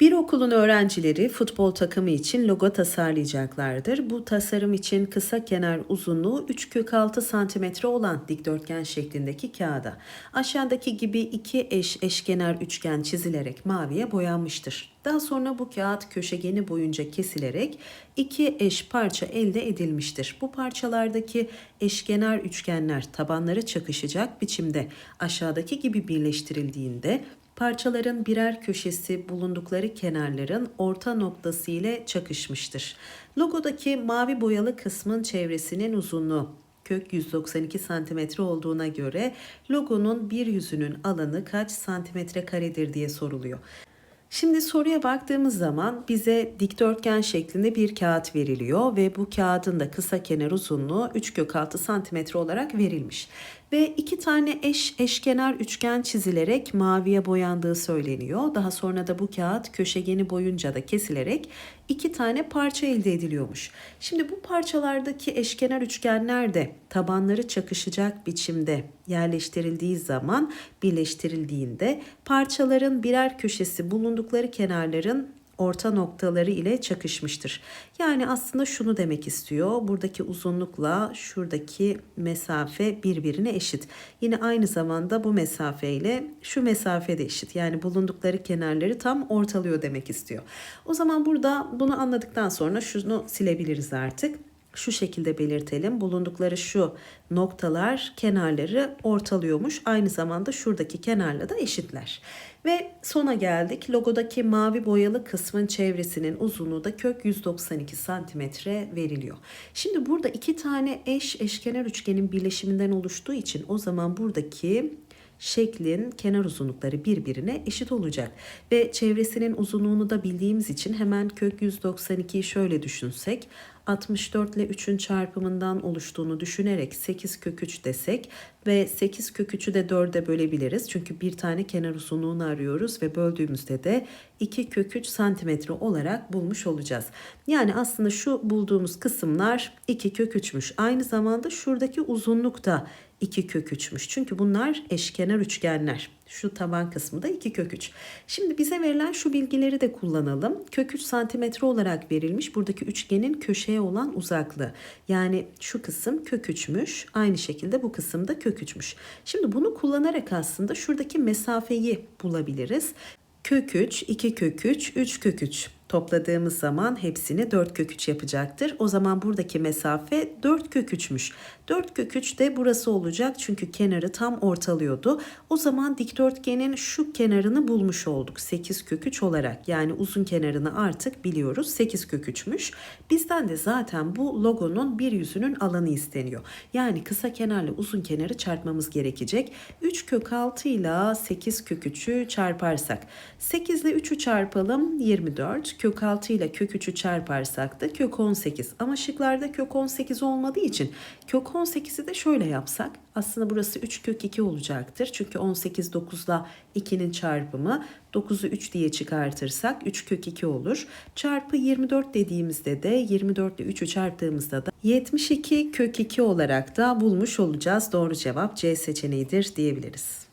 Bir okulun öğrencileri futbol takımı için logo tasarlayacaklardır. Bu tasarım için kısa kenar uzunluğu 3 kök 6 santimetre olan dikdörtgen şeklindeki kağıda aşağıdaki gibi iki eş eşkenar üçgen çizilerek maviye boyanmıştır. Daha sonra bu kağıt köşegeni boyunca kesilerek iki eş parça elde edilmiştir. Bu parçalardaki eşkenar üçgenler tabanları çakışacak biçimde aşağıdaki gibi birleştirildiğinde Parçaların birer köşesi bulundukları kenarların orta noktası ile çakışmıştır. Logodaki mavi boyalı kısmın çevresinin uzunluğu kök 192 santimetre olduğuna göre logonun bir yüzünün alanı kaç santimetre karedir diye soruluyor. Şimdi soruya baktığımız zaman bize dikdörtgen şeklinde bir kağıt veriliyor ve bu kağıdın da kısa kenar uzunluğu 3 kök 6 santimetre olarak verilmiş. Ve iki tane eş eşkenar üçgen çizilerek maviye boyandığı söyleniyor. Daha sonra da bu kağıt köşegeni boyunca da kesilerek iki tane parça elde ediliyormuş. Şimdi bu parçalardaki eşkenar üçgenler de tabanları çakışacak biçimde yerleştirildiği zaman birleştirildiğinde parçaların birer köşesi bulundukları kenarların orta noktaları ile çakışmıştır. Yani aslında şunu demek istiyor. Buradaki uzunlukla şuradaki mesafe birbirine eşit. Yine aynı zamanda bu mesafe ile şu mesafe de eşit. Yani bulundukları kenarları tam ortalıyor demek istiyor. O zaman burada bunu anladıktan sonra şunu silebiliriz artık şu şekilde belirtelim. Bulundukları şu noktalar kenarları ortalıyormuş. Aynı zamanda şuradaki kenarla da eşitler. Ve sona geldik. Logodaki mavi boyalı kısmın çevresinin uzunluğu da kök 192 santimetre veriliyor. Şimdi burada iki tane eş eşkenar üçgenin birleşiminden oluştuğu için o zaman buradaki şeklin kenar uzunlukları birbirine eşit olacak. Ve çevresinin uzunluğunu da bildiğimiz için hemen kök 192'yi şöyle düşünsek 64 ile 3'ün çarpımından oluştuğunu düşünerek 8 kök 3 desek ve 8 kök 3'ü de 4'e bölebiliriz. Çünkü bir tane kenar uzunluğunu arıyoruz ve böldüğümüzde de 2 kök 3 santimetre olarak bulmuş olacağız. Yani aslında şu bulduğumuz kısımlar 2 kök 3'müş. Aynı zamanda şuradaki uzunluk da 2 kök 3'müş. Çünkü bunlar eşkenar üçgenler. Şu taban kısmı da 2 kök 3. Şimdi bize verilen şu bilgileri de kullanalım. Kök 3 santimetre olarak verilmiş. Buradaki üçgenin köşeye olan uzaklığı. Yani şu kısım kök 3'müş. Aynı şekilde bu kısım da kök 3'müş. Şimdi bunu kullanarak aslında şuradaki mesafeyi bulabiliriz. Kök 3, 2 kök 3, 3 kök 3 topladığımız zaman hepsini 4 kök 3 yapacaktır. O zaman buradaki mesafe 4 kök 3'müş. 4 kök 3 de burası olacak çünkü kenarı tam ortalıyordu. O zaman dikdörtgenin şu kenarını bulmuş olduk 8 kök 3 olarak. Yani uzun kenarını artık biliyoruz 8 kök 3'müş. Bizden de zaten bu logonun bir yüzünün alanı isteniyor. Yani kısa kenarla uzun kenarı çarpmamız gerekecek. 3 kök 6 ile 8 kök 3'ü çarparsak 8 ile 3'ü çarpalım 24 kök 6 ile kök 3'ü çarparsak da kök 18. Ama şıklarda kök 18 olmadığı için kök 18'i de şöyle yapsak aslında burası 3 kök 2 olacaktır. Çünkü 18 9 ile 2'nin çarpımı 9'u 3 diye çıkartırsak 3 kök 2 olur. Çarpı 24 dediğimizde de 24 ile 3'ü çarptığımızda da 72 kök 2 olarak da bulmuş olacağız. Doğru cevap C seçeneğidir diyebiliriz.